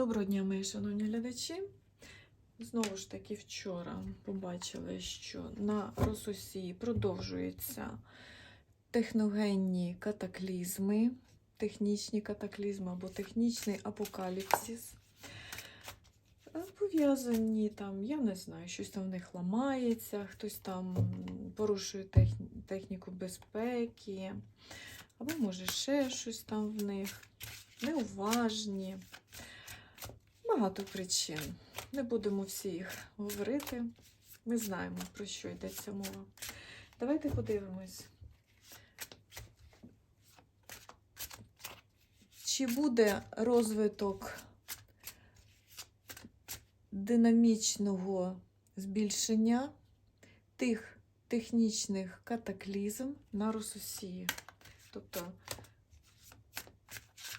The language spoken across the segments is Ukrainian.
Доброго дня, мої шановні глядачі. Знову ж таки, вчора побачили, що на Росусі продовжуються техногенні катаклізми, технічні катаклізми або технічний апокаліпсис. Е, Пов'язані там, я не знаю, щось там в них ламається, хтось там порушує техні- техніку безпеки, або може ще щось там в них, неуважні. Багато причин. Не будемо всі їх говорити. Ми знаємо, про що йдеться мова. Давайте подивимось. Чи буде розвиток динамічного збільшення тих технічних катаклізм на Росусії? Тобто,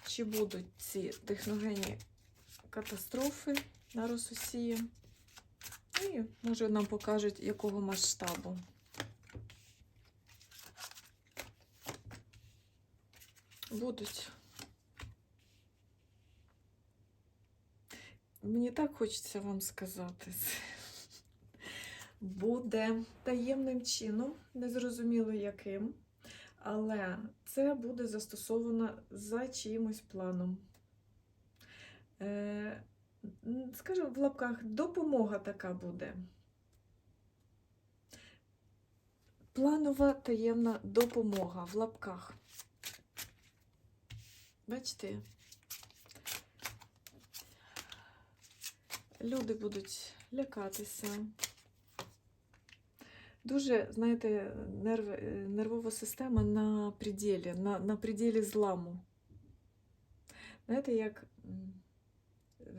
чи будуть ці техногенні катастрофи на Росусії. І, може, нам покажуть, якого масштабу. Будуть. Мені так хочеться вам сказати. Буде таємним чином, незрозуміло яким, але це буде застосовано за чиїмось планом. Е, скажімо, в лапках допомога така буде. Планова таємна допомога в лапках. Бачите? Люди будуть лякатися. Дуже, знаєте, нерв, е, нервова система на пределі, на, на пределі зламу. Знаєте, як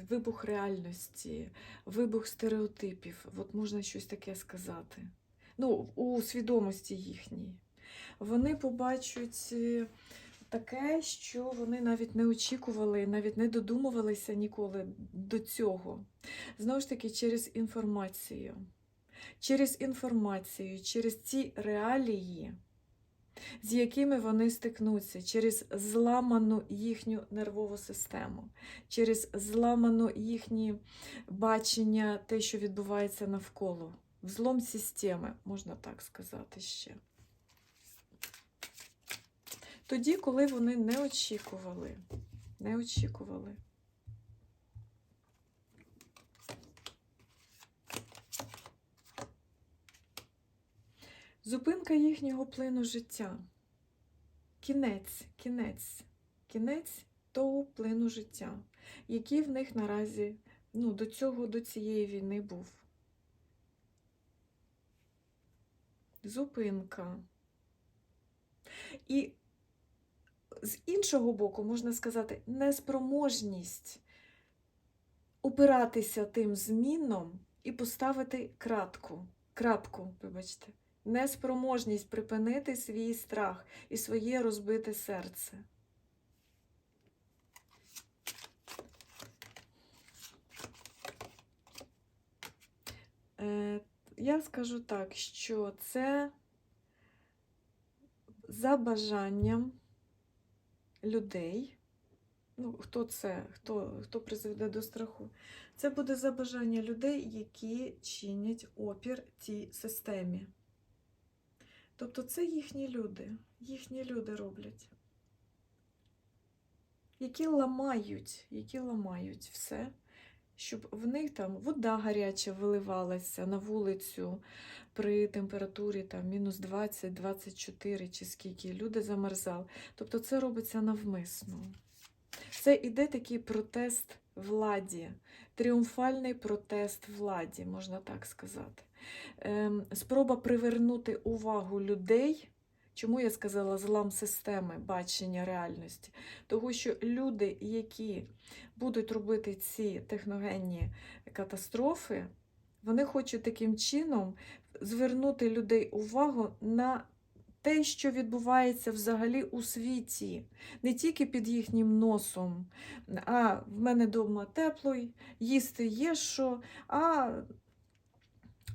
вибух реальності, вибух стереотипів. От можна щось таке сказати. Ну, у свідомості їхній. Вони побачать е, таке, що вони навіть не очікували, навіть не додумувалися ніколи до цього. Знову ж таки, через інформацію. Через інформацію, через ці реалії, з якими вони стикнуться, через зламану їхню нервову систему, через зламану їхнє бачення, те, що відбувається навколо. Взлом системи, можна так сказати ще. Тоді, коли вони не очікували, не очікували. Зупинка їхнього плину життя. Кінець, кінець, кінець того плину життя, який в них наразі ну, до цього, до цієї війни був. Зупинка. І з іншого боку, можна сказати, неспроможність опиратися тим зміном і поставити кратку, крапку, вибачте, неспроможність припинити свій страх і своє розбите серце. Е, Я скажу так, що це за бажанням людей. Ну, хто це, хто, хто призведе до страху? Це буде за бажання людей, які чинять опір тій системі. Тобто це їхні люди, їхні люди роблять, які ламають, які ламають все, щоб в них там вода гаряча виливалася на вулицю при температурі там мінус 20-24 чи скільки, люди замерзали. Тобто це робиться навмисно. Це іде такий протест владі, тріумфальний протест владі, можна так сказати. Ем, Спроба привернути увагу людей. Чому я сказала злам системи бачення реальності? Тому що люди, які будуть робити ці техногенні катастрофи, вони хочуть таким чином звернути людей увагу на те, що відбувається взагалі у світі, не тільки під їхнім носом, а в мене вдома тепло, їсти є що, а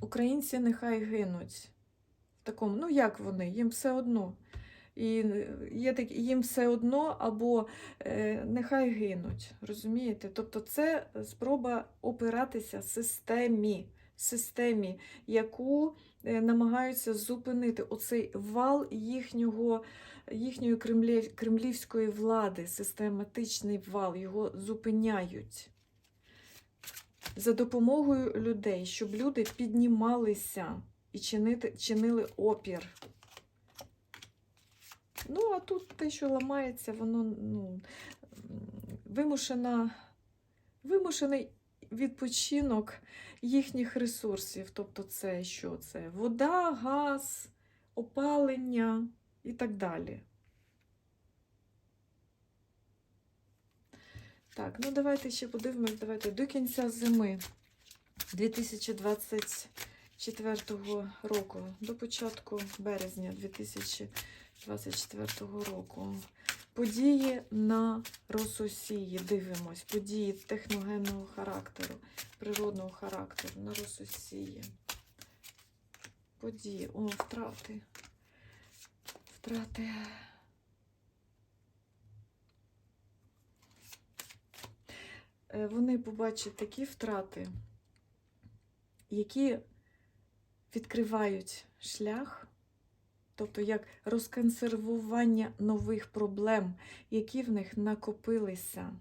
українці нехай гинуть. В такому, ну як вони, їм все одно. І е, є так, їм все одно або е, нехай гинуть. Розумієте? Тобто це спроба опиратися системі, системі, яку е, намагаються зупинити оцей вал їхнього, їхньої кремлів, кремлівської влади, систематичний вал, його зупиняють за допомогою людей, щоб люди піднімалися і чинити, чинили опір. Ну, а тут те, що ламається, воно ну, вимушена, вимушений відпочинок їхніх ресурсів. Тобто, це що це? Вода, газ, опалення і так далі. Так, ну давайте ще подивимось, давайте до кінця зими 2024 року, до початку березня 2024 року. Події на Рососії. Дивимось. Події техногенного характеру, природного характеру на Рососії. Події. О, втрати. Втрати. Вони побачать такі втрати, які відкривають шлях, тобто як розконсервування нових проблем, які в них накопилися.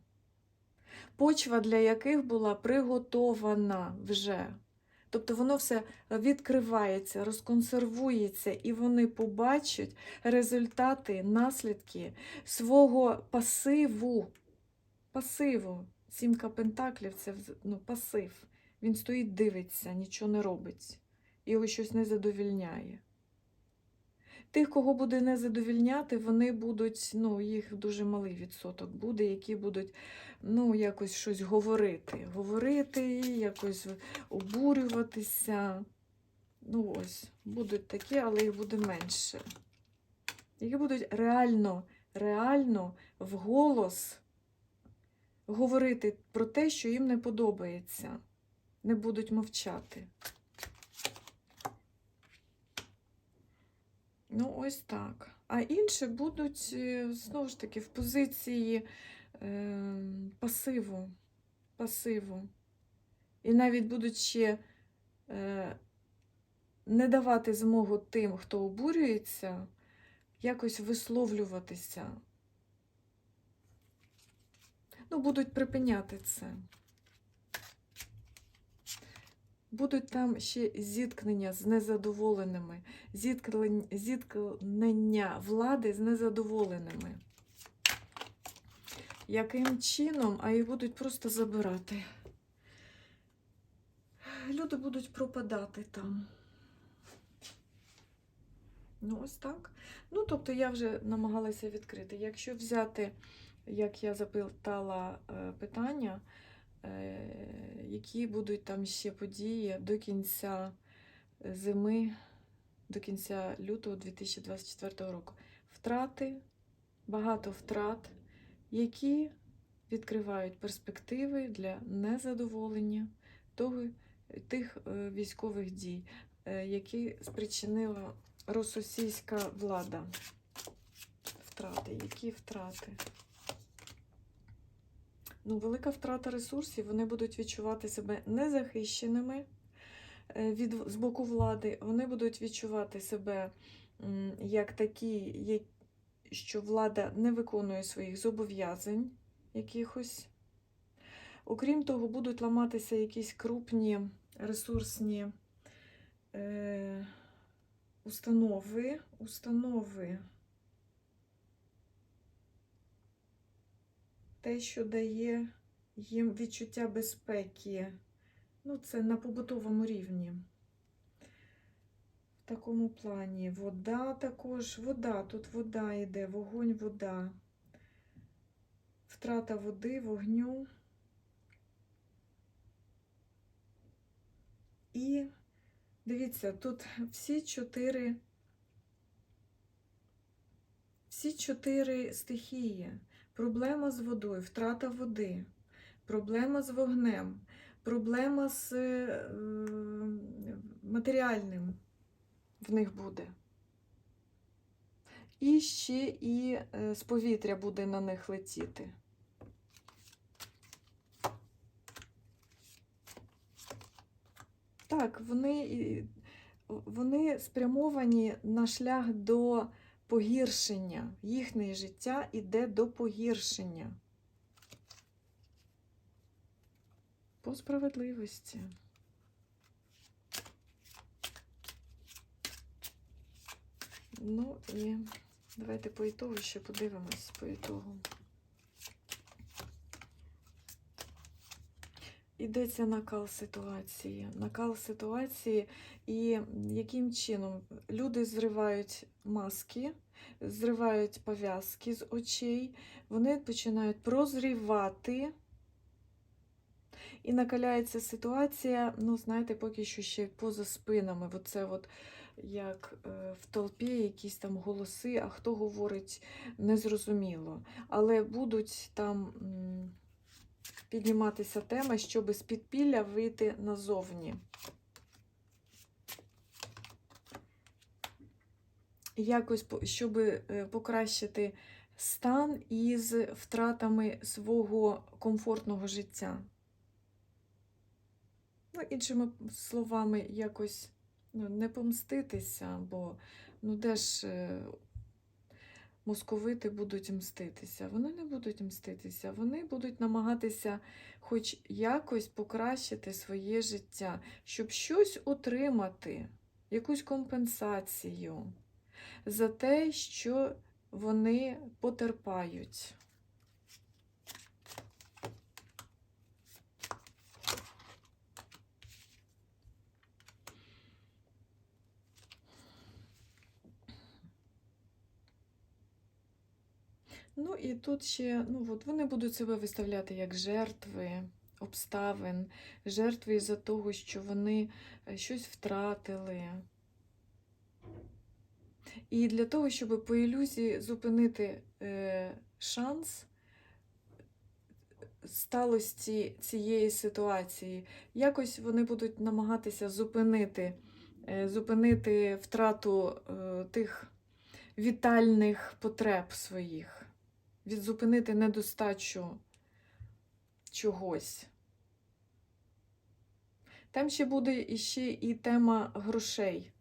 Почва для яких була приготована вже. Тобто воно все відкривається, розконсервується, і вони побачать результати, наслідки свого пасиву. Пасиву. Сімка пентаклів це ну, пасив. Він стоїть, дивиться, нічого не робить. Його щось не задовільняє. Тих, кого буде не задовільняти, вони будуть, ну, їх дуже малий відсоток буде, які будуть ну, якось щось говорити. Говорити, якось обурюватися. Ну, ось, будуть такі, але їх буде менше. Які будуть реально, реально вголос говорити про те, що їм не подобається. Не будуть мовчати. Ну, ось так. А інші будуть, е, знову ж таки, в позиції е, пасиву. пасиву. І навіть будуть ще е, не давати змогу тим, хто обурюється, якось висловлюватися. Ну, будуть припиняти це. Будуть там ще зіткнення з незадоволеними, зіткнення влади з незадоволеними. Яким чином, а їх будуть просто забирати. Люди будуть пропадати там. Ну, ось так. Ну, тобто я вже намагалася відкрити. Якщо взяти, як я запитала е, питання, е, які будуть там ще події до кінця зими, до кінця лютого 2024 року. Втрати, багато втрат, які відкривають перспективи для незадоволення того, тих е, військових дій, які спричинила російська влада. Втрати, які втрати? Ну, велика втрата ресурсів, вони будуть відчувати себе незахищеними е, від, з боку влади. Вони будуть відчувати себе як такі, як, що влада не виконує своїх зобов'язань якихось. Окрім того, будуть ламатися якісь крупні ресурсні е, установи, установи. Те, що дає їм відчуття безпеки. Ну, це на побутовому рівні. В такому плані. Вода також, вода, тут вода йде, вогонь, вода. Втрата води, вогню. І дивіться, тут всі чотири, всі чотири стихії. Проблема з водою, втрата води, проблема з вогнем, проблема з е, матеріальним в них буде. і ще і е, з повітря буде на них летіти. Так, вони, вони спрямовані на шлях до погіршення. Їхнє життя іде до погіршення. По справедливості. Ну і давайте по ітогу ще подивимось по ітогу. Йдеться накал ситуації. Накал ситуації, і яким чином люди зривають маски, зривають пов'язки з очей, вони починають прозрівати. І накаляється ситуація, ну, знаєте, поки що ще поза спинами. Оце от як е, в толпі якісь там голоси, а хто говорить, незрозуміло. Але будуть там підніматися теми, щоб з підпілля вийти назовні. Якось, щоб е, покращити стан із втратами свого комфортного життя. Ну, іншими словами, якось ну, не помститися, бо ну де ж е, московити будуть мститися? Вони не будуть мститися, вони будуть намагатися хоч якось покращити своє життя, щоб щось отримати, якусь компенсацію за те, що вони потерпають. Ну і тут ще, ну от вони будуть себе виставляти як жертви обставин, жертви із-за того, що вони е, щось втратили. І для того, щоб по ілюзії зупинити е, шанс сталості цієї ситуації, якось вони будуть намагатися зупинити, е, зупинити втрату е, тих вітальних потреб своїх, відзупинити недостачу чогось. Там ще буде іще і тема грошей.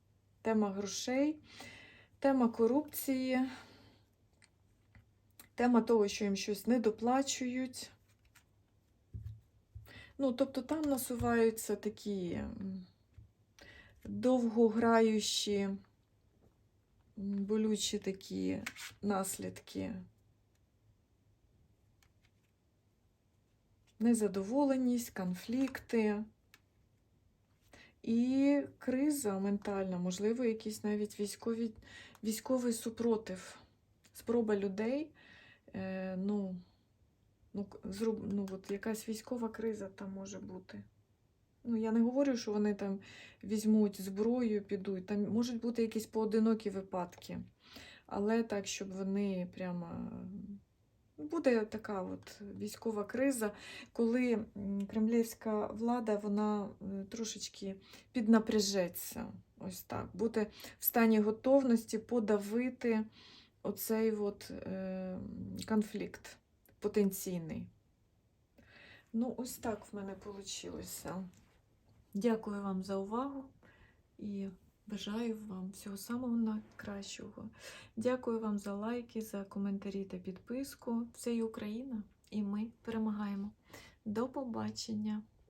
Тема грошей, тема корупції, тема того, що їм щось не доплачують. Ну, тобто там насуваються такі довгограючі, болючі такі наслідки. Незадоволеність, конфлікти. І криза ментальна, можливо, якийсь навіть військові, військовий супротив, спроба людей, е, ну, ну, зроб, ну, от якась військова криза там може бути. Ну, я не говорю, що вони там візьмуть зброю, підуть. Там можуть бути якісь поодинокі випадки. Але так, щоб вони прямо. Буде така от військова криза, коли кремлівська влада вона е, трошечки піднапряжеться. Ось так. Буде в стані готовності подавити оцей от, е, конфлікт потенційний. Ну, ось так в мене вийшло. Дякую вам за увагу і бажаю вам всього самого найкращого. Дякую вам за лайки, за коментарі та підписку. Це і Україна, і ми перемагаємо. До побачення!